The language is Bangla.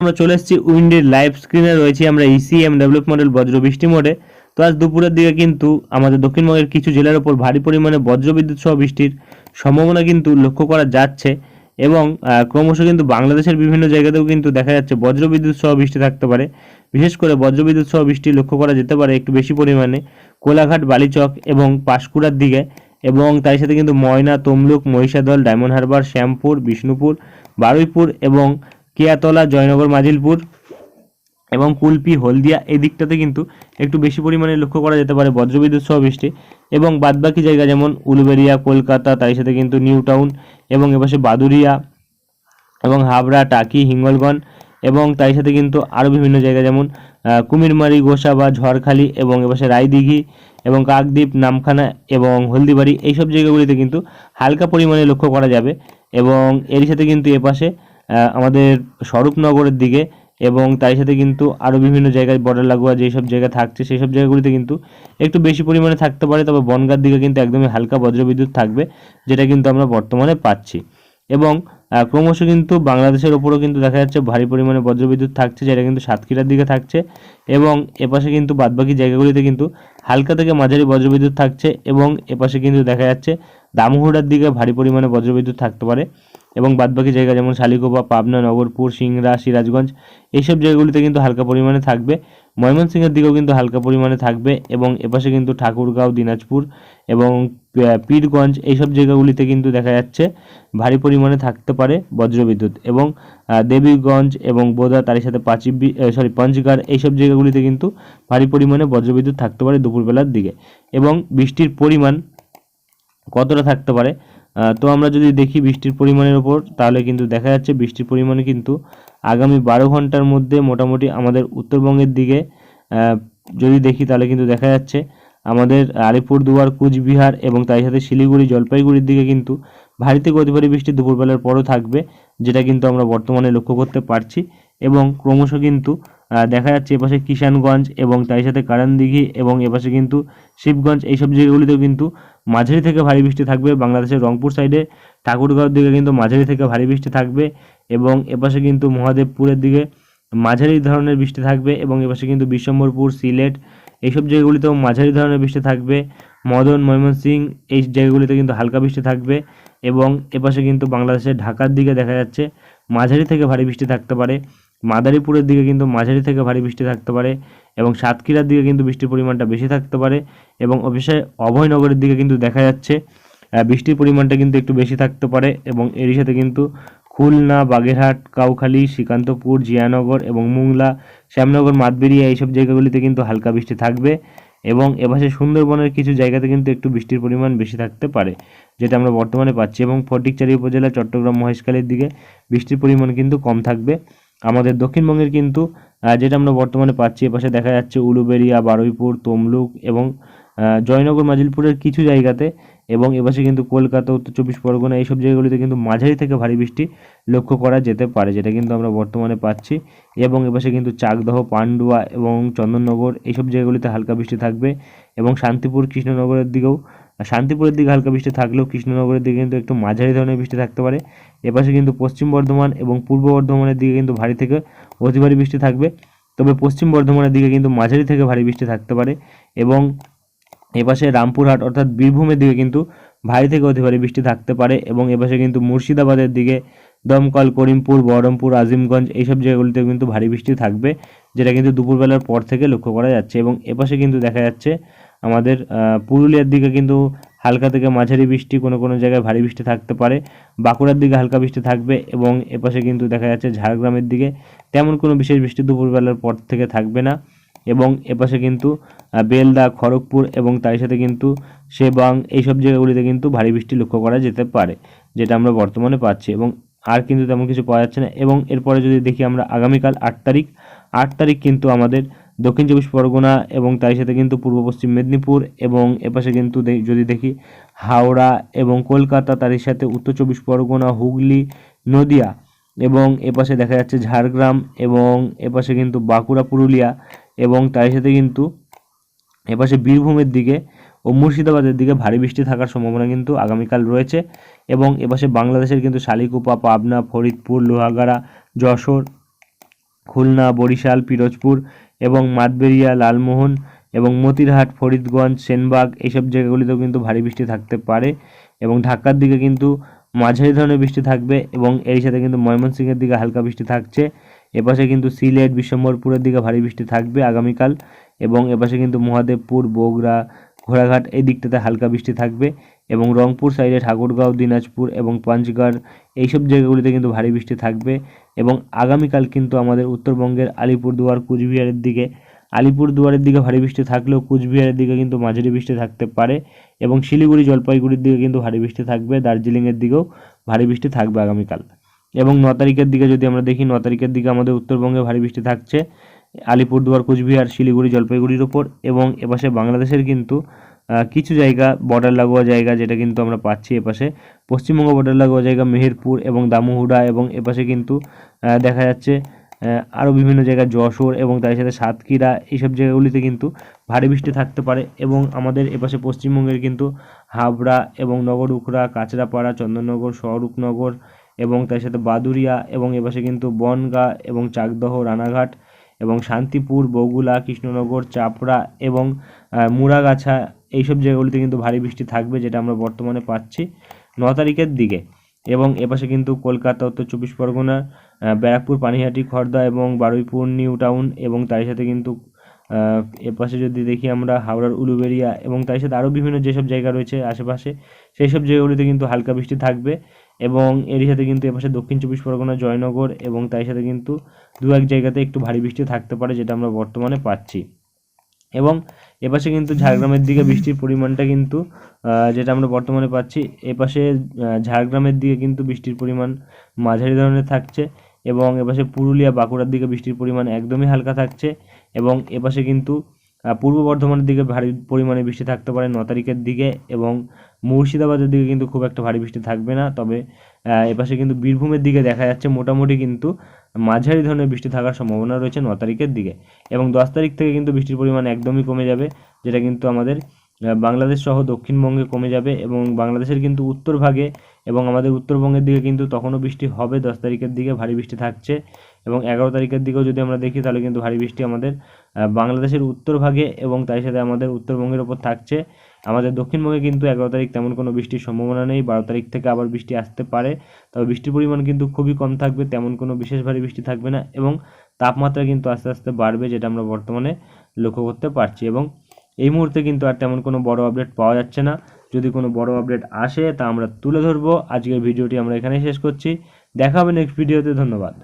আমরা চলে এসেছি উইন্ডের লাইভ স্ক্রিনে রয়েছি আমরা E ইসিএম ডেভেলপ মডেল বজ্র বৃষ্টি মোডে। তো আজ দুপুরের দিকে কিন্তু আমাদের দক্ষিণবঙ্গের কিছু জেলার ওপর ভারী পরিমাণে বজ্রবিদ্যুৎ সহ বৃষ্টির সম্ভাবনা কিন্তু লক্ষ্য করা যাচ্ছে এবং ক্রমশ কিন্তু বাংলাদেশের বিভিন্ন জায়গাতেও কিন্তু দেখা যাচ্ছে বজ্রবিদ্যুৎ সহ বৃষ্টি থাকতে পারে। বিশেষ করে বজ্রবিদ্যুৎ সহ বৃষ্টি লক্ষ্য করা যেতে পারে একটু বেশি পরিমাণে কোলাঘাট, বালিচক এবং পাঁশকুড়ার দিকে এবং তার সাথে কিন্তু ময়না, তমলুক, মহিষাদল, ডায়মন্ড হারবার, শ্যামপুর, বিষ্ণুপুর, বারুইপুর এবং কেয়াতলা, জয়নগর, মাজিলপুর এবং কুলপি, হলদিয়া এই দিকটাতে কিন্তু একটু বেশি পরিমাণে লক্ষ্য করা যেতে পারে বজ্রবিদ্যুৎ সহ বৃষ্টি এবং বাদবাকি জায়গা যেমন উলুবেরিয়া, কলকাতা তার সাথে কিন্তু নিউ টাউন এবং এপাশে বাদুরিয়া এবং হাবড়া, টাকি, হিঙ্গলগঞ্জ এবং তার সাথে কিন্তু আরও বিভিন্ন জায়গা যেমন কুমিরমারি গোসা বা ঝড়খালি এবং এপাশে রায়দিঘি এবং কাকদ্বীপ, নামখানা এবং হলদিবাড়ি, এইসব জায়গাগুলিতে কিন্তু হালকা পরিমাণে লক্ষ্য করা যাবে এবং এর সাথে কিন্তু এপাশে আমাদের স্বরূপনগরের দিকে এবং তার সাথে কিন্তু আরও বিভিন্ন জায়গায় বর্ডার লাগোয়া যেসব জায়গা থাকছে সেই সব জায়গাগুলিতে কিন্তু একটু বেশি পরিমাণে থাকতে পারে। তবে বনগার দিকে কিন্তু একদমই হালকা বজ্রবিদ্যুৎ থাকবে, যেটা কিন্তু আমরা বর্তমানে পাচ্ছি। এবং ক্রমশ কিন্তু বাংলাদেশের ওপরও কিন্তু দেখা যাচ্ছে ভারী পরিমাণে বজ্রবিদ্যুৎ থাকছে, যেটা কিন্তু সাতক্ষীরার দিকে থাকছে। এবং এপাশে কিন্তু বাদবাকি জায়গাগুলিতে কিন্তু হালকা থেকে মাঝারি বজ্রবিদ্যুৎ থাকছে এবং এপাশে কিন্তু দেখা যাচ্ছে দামোহরার দিকে ভারী পরিমাণে বজ্রবিদ্যুৎ থাকতে পারে। এবং বাদবাকি জায়গা যেমন শালিকোপা, পাবনা, নগরপুর, সিংড়া, সিরাজগঞ্জ, এইসব জায়গাগুলিতে কিন্তু হালকা পরিমাণে থাকবে। ময়মনসিংহের দিকেও কিন্তু হালকা পরিমাণে থাকবে এবং এপাশে কিন্তু ঠাকুরগাঁও, দিনাজপুর এবং পীরগঞ্জ এইসব জায়গাগুলিতে কিন্তু দেখা যাচ্ছে ভারী পরিমাণে থাকতে পারে বজ্রবিদ্যুৎ এবং দেবীগঞ্জ এবং বোদা তার সাথে পাঁচি সরি পঞ্চগার এইসব জায়গাগুলিতে কিন্তু ভারী পরিমাণে বজ্রবিদ্যুৎ থাকতে পারে দুপুরবেলার দিকে এবং বৃষ্টির পরিমাণ কতটা থাকতে পারে তো আমরা যদি দেখি বৃষ্টির পরিমাণের ওপর তাহলে কিন্তু দেখা যাচ্ছে বৃষ্টির পরিমাণে কিন্তু আগামী বারো ঘণ্টার মধ্যে মোটামুটি আমাদের উত্তরবঙ্গের দিকে যদি দেখি তাহলে কিন্তু দেখা যাচ্ছে আমাদের আলিপুরদুয়ার, কুচবিহার এবং তার সাথে শিলিগুড়ি, জলপাইগুড়ির দিকে কিন্তু ভারী থেকে অতি ভারী বৃষ্টি দুপুরবেলার পরও থাকবে, যেটা কিন্তু আমরা বর্তমানে লক্ষ্য করতে পারছি এবং ক্রমশ কিন্তু দেখা যাচ্ছে এপাশে কিষানগঞ্জ এবং তার সাথে কারানদিঘি এবং এপাশে কিন্তু শিবগঞ্জ এইসব জায়গাগুলিতেও কিন্তু মাঝারি থেকে ভারী বৃষ্টি থাকবে। বাংলাদেশের রংপুর সাইডে ঠাকুরগাঁওর দিকে কিন্তু মাঝারি থেকে ভারী বৃষ্টি থাকবে এবং এপাশে কিন্তু মহাদেবপুরের দিকে মাঝারি ধরনের বৃষ্টি থাকবে এবং এপাশে কিন্তু বিশ্বম্বরপুর সিলেট এইসব জায়গাগুলিতেও মাঝারি ধরনের বৃষ্টি থাকবে। মদন ময়মনসিং এই জায়গাগুলিতে কিন্তু হালকা বৃষ্টি থাকবে এবং এপাশে কিন্তু বাংলাদেশের ঢাকার দিকে দেখা যাচ্ছে মাঝারি থেকে ভারী বৃষ্টি থাকতে পারে। মাদারীপুরের দিকে কিন্তু মাঝারি থেকে ভারী বৃষ্টি থাকতে পারে এবং সাতক্ষীরার দিকে কিন্তু বৃষ্টির পরিমাণটা বেশি থাকতে পারে এবং অবশ্যই অভয়নগরের দিকে কিন্তু দেখা যাচ্ছে বৃষ্টির পরিমাণটা কিন্তু একটু বেশি থাকতে পারে এবং এরই সাথে কিন্তু খুলনা, বাগেরহাট, কাউখালী, শ্রীকান্তপুর, জিয়ানগর এবং মুংলা, শ্যামনগর মাতবেরিয়া এইসব জায়গাগুলিতে কিন্তু হালকা বৃষ্টি থাকবে এবং এপাশে সুন্দরবনের কিছু জায়গাতে কিন্তু একটু বৃষ্টির পরিমাণ বেশি থাকতে পারে, যেটা আমরা বর্তমানে পাচ্ছি এবং ফটিকচারি উপজেলা চট্টগ্রাম মহেশখালীর দিকে বৃষ্টির পরিমাণ কিন্তু কম থাকবে। আমাদের দক্ষিণবঙ্গের কিন্তু যেটা আমরা বর্তমানে পাচ্ছি এপাশে দেখা যাচ্ছে উলুবেরিয়া বারুইপুর, তমলুক এবং জয়নগর, মাজিলপুরের কিছু জায়গাতে এবং এপাশে কিন্তু কলকাতা, উত্তর চব্বিশ পরগনা এইসব জায়গাগুলিতে কিন্তু মাঝারি থেকে ভারী বৃষ্টি লক্ষ্য করা যেতে পারে, যেটা কিন্তু আমরা বর্তমানে পাচ্ছি এবং এপাশে কিন্তু চাকদহ, পান্ডুয়া এবং চন্দননগর এইসব জায়গাগুলিতে হালকা বৃষ্টি থাকবে এবং শান্তিপুর, কৃষ্ণনগরের দিকেও শান্তিপুরের দিকে হালকা বৃষ্টি থাকলেও কৃষ্ণনগরের দিকে কিন্তু একটু মাঝারি ধরনের বৃষ্টি থাকতে পারে। এপাশে কিন্তু পশ্চিম বর্ধমান এবং পূর্ব বর্ধমানের দিকে কিন্তু ভারী থেকে অতি ভারী বৃষ্টি থাকবে। তবে পশ্চিম বর্ধমানের দিকে কিন্তু মাঝারি থেকে ভারী বৃষ্টি থাকতে পারে এবং এপাশে রামপুরহাট অর্থাৎ বীরভূমের দিকে কিন্তু ভারী থেকে অতি ভারী বৃষ্টি থাকতে পারে এবং এপাশে কিন্তু মুর্শিদাবাদের দিকে দমকল, করিমপুর, বহরমপুর, আজিমগঞ্জ এইসব জায়গাগুলিতে কিন্তু ভারী বৃষ্টি থাকবে, যেটা কিন্তু দুপুরবেলার পর থেকে লক্ষ্য করা যাচ্ছে এবং এপাশে কিন্তু দেখা যাচ্ছে আমাদের পুরুলিয়ার দিকে কিন্তু হালকা থেকে মাঝারি বৃষ্টি কোনো কোনো জায়গায় ভারী বৃষ্টি থাকতে পারে। বাঁকুড়ার দিকে হালকা বৃষ্টি থাকবে এবং এপাশে কিন্তু দেখা যাচ্ছে ঝাড়গ্রামের দিকে তেমন কোনো বিশেষ বৃষ্টি দুপুরবেলার পর থেকে থাকবে না এবং এপাশে কিন্তু বেলদা, খড়গপুর এবং তার সাথে কিন্তু সেবাং এইসব জায়গাগুলিতে কিন্তু ভারী বৃষ্টি লক্ষ্য করা যেতে পারে, যেটা আমরা বর্তমানে পাচ্ছি এবং আর কিন্তু তেমন কিছু পাওয়া যাচ্ছে না এবং এরপরে যদি দেখি আমরা আগামীকাল আট তারিখ আট তারিখ কিন্তু আমাদের দক্ষিণ চব্বিশ পরগনা এবং তার সাথে কিন্তু পূর্ব পশ্চিম মেদিনীপুর এবং এপাশে কিন্তু যদি দেখি হাওড়া এবং কলকাতা তার সাথে উত্তর চব্বিশ পরগনা, হুগলি, নদিয়া এবং এপাশে দেখা যাচ্ছে ঝাড়গ্রাম এবং এপাশে কিন্তু বাঁকুড়া, পুরুলিয়া এবং তার সাথে কিন্তু এপাশে বীরভূমের দিকে ও মুর্শিদাবাদের দিকে ভারী বৃষ্টি থাকার সম্ভাবনা কিন্তু আগামীকাল রয়েছে এবং এপাশে বাংলাদেশের কিন্তু শালিকুপা, পাবনা, ফরিদপুর, লোহাগাড়া, যশোর, খুলনা, বরিশাল, পিরোজপুর এবং মাতবেরিয়া, লালমোহন এবং মতিরহাট, ফরিদগঞ্জ, সেনবাগ এইসব জায়গাগুলিতেও কিন্তু ভারী বৃষ্টি থাকতে পারে এবং ঢাকার দিকে কিন্তু মাঝারি ধরনের বৃষ্টি থাকবে এবং এর সাথে কিন্তু ময়মনসিংহের দিকে হালকা বৃষ্টি থাকছে। এপাশে কিন্তু সিলেট বিশ্বম্বরপুরের দিকে ভারী বৃষ্টি থাকবে আগামীকাল এবং এপাশে কিন্তু মহাদেবপুর, বগুড়া ঘোড়াঘাট এই দিকটাতে হালকা বৃষ্টি থাকবে এবং রংপুর সাইডে ঠাকুরগাঁও, দিনাজপুর এবং পাঞ্চগড় এইসব জায়গাগুলিতে কিন্তু ভারী বৃষ্টি থাকবে এবং আগামীকাল কিন্তু আমাদের উত্তরবঙ্গের আলিপুরদুয়ার, কুচবিহারের দিকে, আলিপুরদুয়ারের দিকে ভারী বৃষ্টি থাকলেও কুচবিহারের দিকে কিন্তু মাঝারি বৃষ্টি থাকতে পারে এবং শিলিগুড়ি, জলপাইগুড়ির দিকে কিন্তু ভারী বৃষ্টি থাকবে, দার্জিলিংয়ের দিকেও ভারী বৃষ্টি থাকবে আগামীকাল এবং ন তারিখের দিকে যদি আমরা দেখি, ন তারিখের দিকে আমাদের উত্তরবঙ্গে ভারী বৃষ্টি থাকছে। আলিপুরদুয়ার, কোচবিহার, শিলিগুড়ি, জলপাইগুড়ির ওপর এবং এপাশে বাংলাদেশের কিন্তু কিছু জায়গা বর্ডার লাগোয়া জায়গা যেটা কিন্তু আমরা পাচ্ছি এপাশে। পশ্চিমবঙ্গ বর্ডার লাগোয়া জায়গা মেহেরপুর এবং দামুহুড়া এবং এপাশে কিন্তু দেখা যাচ্ছে আরও বিভিন্ন জায়গায় যশোর এবং তার সাথে সাতক্ষীরা, এইসব জায়গাগুলিতে কিন্তু ভারী বৃষ্টি থাকতে পারে এবং আমাদের এপাশে পশ্চিমবঙ্গের কিন্তু হাবড়া এবং নগর নগরুকড়া কাঁচরাপাড়া, চন্দননগর, স্বরূপনগর এবং তার সাথে বাদুরিয়া এবং এপাশে কিন্তু বনগাঁ এবং চাকদহ, রানাঘাট এবং শান্তিপুর বগুলা কৃষ্ণনগর, চাপড়া এবং মুড়াগাছা এইসব জায়গাগুলিতে কিন্তু ভারী বৃষ্টি থাকবে যেটা আমরা বর্তমানে পাচ্ছি ন তারিখের দিকে। এবং এপাশে কিন্তু কলকাতা, উত্তর চব্বিশ পরগনা ব্যারাকপুর, পানিহাটি খড়দা এবং বারুইপুর, নিউ টাউন এবং তার সাথে কিন্তু এপাশে যদি দেখি আমরা হাওড়ার উলুবেড়িয়া এবং তার সাথে আরও বিভিন্ন যেসব জায়গা রয়েছে আশেপাশে সেই সব জায়গাগুলিতে কিন্তু হালকা বৃষ্টি থাকবে। এবং এরই সাথে কিন্তু এপাশে দক্ষিণ চব্বিশ পরগনা, জয়নগর এবং তাই সাথে কিন্তু দু এক জায়গাতে একটু ভারী বৃষ্টি থাকতে পারে যেটা আমরা বর্তমানে পাচ্ছি। এবং এপাশে কিন্তু ঝাড়গ্রামের দিকে বৃষ্টির পরিমাণটা কিন্তু যেটা আমরা বর্তমানে পাচ্ছি এপাশে ঝাড়গ্রামের দিকে কিন্তু বৃষ্টির পরিমাণ মাঝারি ধরনের থাকছে এবং এপাশে পুরুলিয়া, বাঁকুড়ার দিকে বৃষ্টির পরিমাণ একদমই হালকা থাকছে এবং এপাশে কিন্তু পূর্ব বর্ধমানের দিকে ভারী পরিমাণে বৃষ্টি থাকতে পারে ন তারিখের দিকে এবং মুর্শিদাবাদের দিকে কিন্তু খুব একটা ভারী বৃষ্টি থাকবে না। তবে এপাশে কিন্তু বীরভূমের দিকে দেখা যাচ্ছে মোটামুটি কিন্তু মাঝারি ধরনের বৃষ্টি থাকার সম্ভাবনা রয়েছে ন তারিখের দিকে এবং দশ তারিখ থেকে কিন্তু বৃষ্টির পরিমাণ একদমই কমে যাবে, যেটা কিন্তু আমাদের বাংলাদেশ সহ দক্ষিণবঙ্গে কমে যাবে এবং বাংলাদেশের কিন্তু উত্তর ভাগে এবং আমাদের উত্তরবঙ্গের দিকে কিন্তু তখনও বৃষ্টি হবে। দশ তারিখের দিকে ভারী বৃষ্টি থাকছে। এবং এগারো তারিখের দিকেও যদি আমরা দেখি, তাহলে কিন্তু ভারী বৃষ্টি আমাদের বাংলাদেশের উত্তর ভাগে এবং তাই সাথে আমাদের উত্তরবঙ্গের ওপর থাকছে। আমাদের দক্ষিণবঙ্গে কিন্তু এগারো তারিখ তেমন কোনো বৃষ্টির সম্ভাবনা নেই, বারো তারিখ থেকে আবার বৃষ্টি আসতে পারে। তবে বৃষ্টির পরিমাণ কিন্তু খুবই কম থাকবে, তেমন কোনো বিশেষ ভারী বৃষ্টি থাকবে না এবং তাপমাত্রা কিন্তু আস্তে আস্তে বাড়বে, যেটা আমরা বর্তমানে লক্ষ্য করতে পারছি এবং এই মুহূর্তে কিন্তু আর তেমন কোনো বড় আপডেট পাওয়া যাচ্ছে না। যদি কোনো বড় আপডেট আসে, তা আমরা তুলে ধরবো। আজকের ভিডিওটি আমরা এখানেই শেষ করছি। দেখা হবে নেক্সট ভিডিওতে ধন্যবাদ।